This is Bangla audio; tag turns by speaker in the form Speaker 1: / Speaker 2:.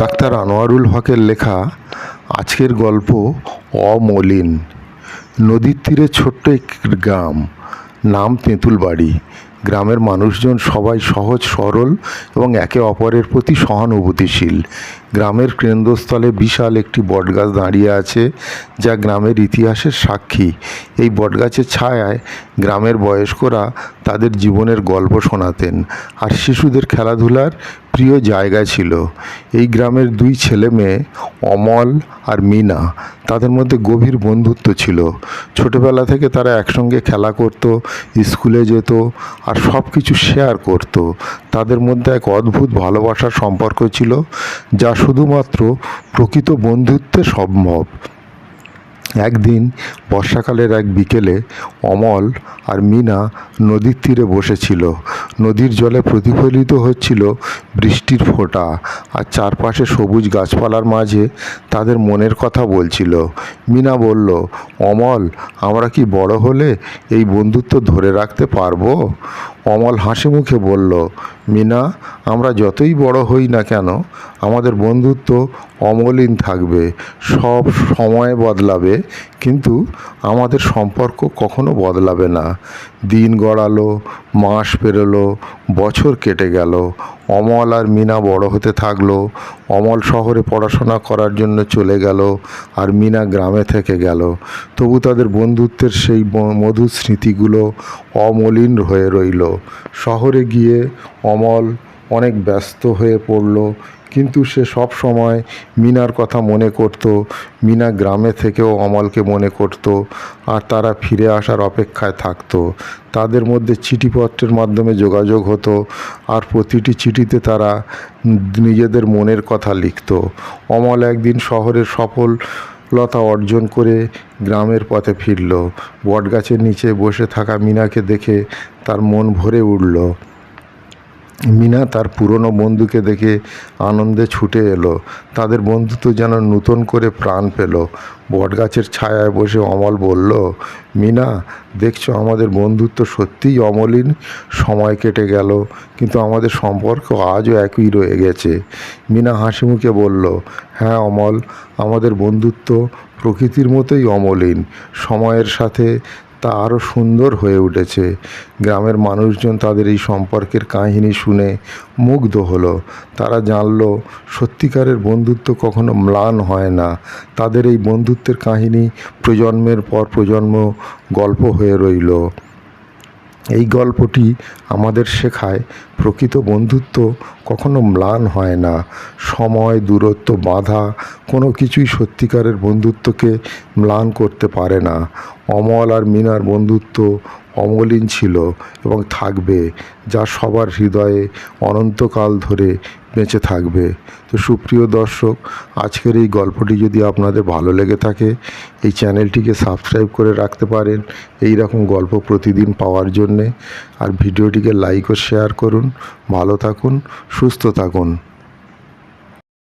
Speaker 1: ডাক্তার আনোয়ারুল হকের লেখা আজকের গল্প অমলিন। নদীর তীরে ছোট্ট একটি গ্রাম, নাম তেঁতুলবাড়ি। গ্রামের মানুষজন সবাই সহজ, সরল এবং একে অপরের প্রতি সহানুভূতিশীল। গ্রামের কেন্দ্রস্থলে বিশাল একটি বটগাছ দাঁড়িয়ে আছে, যা গ্রামের ইতিহাসের সাক্ষী। এই বটগাছের ছায়ায় গ্রামের বয়স্করা তাদের জীবনের গল্প শোনাতেন আর শিশুদের খেলাধুলার প্রিয় জায়গা ছিল। এই গ্রামের দুই ছেলে মেয়ে, অমল আর মিনা, তাদের মধ্যে গভীর বন্ধুত্ব ছিল। ছোটবেলা থেকে তারা একসঙ্গে খেলা করত, স্কুলে যেত আর সব কিছু শেয়ার করত। তাদের মধ্যে এক অদ্ভুত ভালোবাসার সম্পর্ক ছিল, যা শুধুমাত্র প্রকৃত বন্ধুত্বে সম্ভব। একদিন বর্ষাকালের এক বিকেলে অমল আর মিনা নদীর তীরে বসেছিল। নদীর জলে প্রতিফলিত হচ্ছিল বৃষ্টির ফোঁটা। আর চারপাশে সবুজ গাছপালার মাঝে তাদের মনের কথা বলছিল। মিনা বলল, অমল, আমরা কি বড় হলে এই বন্ধুত্ব ধরে রাখতে পারব? অমল হাসি মুখে বলল, মিনা, আমরা যতই বড় হই না কেন, আমাদের বন্ধুত্ব অমলিন থাকবে, সব সময় বদলাবে, কিন্তু আমাদের সম্পর্ক কখনো বদলাবে না। দিন গড়ালো, মাস পেরোলো, বছর কেটে গেল অমল আর মিনা বড় হতে থাকল। অমল শহরে পড়াশোনা করার জন্য চলে গেল আর মিনা গ্রামে থেকে গেল। তবু তাদের বন্ধুত্বের সেই মধুর স্মৃতিগুলো অমলিন হয়ে রইল। শহরে গিয়ে অমল অনেক ব্যস্ত হয়ে পড়ল। কিন্তু সে সব সময় মিনার কথা মনে করত, মিনা গ্রামে থেকেও অমলকে মনে করত আর তারা ফিরে আসার অপেক্ষায় থাকতো। তাদের মধ্যে চিঠিপত্রের মাধ্যমে যোগাযোগ হতো আর প্রতিটি চিঠিতে তারা নিজেদের মনের কথা লিখত। অমল একদিন শহরের সফল লতা অর্জন করে গ্রামের পথে ফিরল। বটগাছের নিচে বসে থাকা মিনাকে দেখে তার মন ভরে উঠল। মিনা তার পুরনো বন্ধুকে দেখে আনন্দে ছুটে এলো। তাদের বন্ধুত্ব যেন নূতন করে প্রাণ পেল। বটগাছের ছায়ায় বসে অমল বলল, মিনা, দেখছ আমাদের বন্ধুত্ব সত্যিই অমলিন? সময় কেটে গেল, কিন্তু আমাদের সম্পর্ক আজও একই রয়ে গেছে। মিনা হাসি মুখে বলল হ্যাঁ অমল, আমাদের বন্ধুত্ব প্রকৃতির মতোই অমলিন। সময়ের সাথে তা আরও সুন্দর হয়ে উঠেছে। গ্রামের মানুষজন তাদের এই সম্পর্কের কাহিনী শুনে মুগ্ধ হলো। তারা জানল, সত্যিকারের বন্ধুত্ব কখনো ম্লান হয় না। তাদের এই বন্ধুত্বের কাহিনী প্রজন্মের পর প্রজন্ম গল্প হয়ে রইল। এই গল্পটি আমাদের শেখায় প্রকৃত বন্ধুত্ব কখনো ম্লান হয় না। সময়, দূরত্ব, বাধা কোনো কিছুই সত্যিকারের বন্ধুত্বকে ম্লান করতে পারে না। অমল আর মিনার বন্ধুত্ব অমলিন ছিল এবং থাকবে, যা সবার হৃদয়ে অনন্তকাল ধরে বেঁচে থাকবে। তো সুপ্রিয় দর্শক, আজকের এই গল্পটি যদি আপনাদের ভালো লেগে থাকে, এই চ্যানেলটিকে সাবস্ক্রাইব করে রাখতে পারেন এই রকম গল্প প্রতিদিন পাওয়ার জন্যে। আর ভিডিওটিকে লাইক ও শেয়ার করুন। ভালো থাকুন, সুস্থ থাকুন।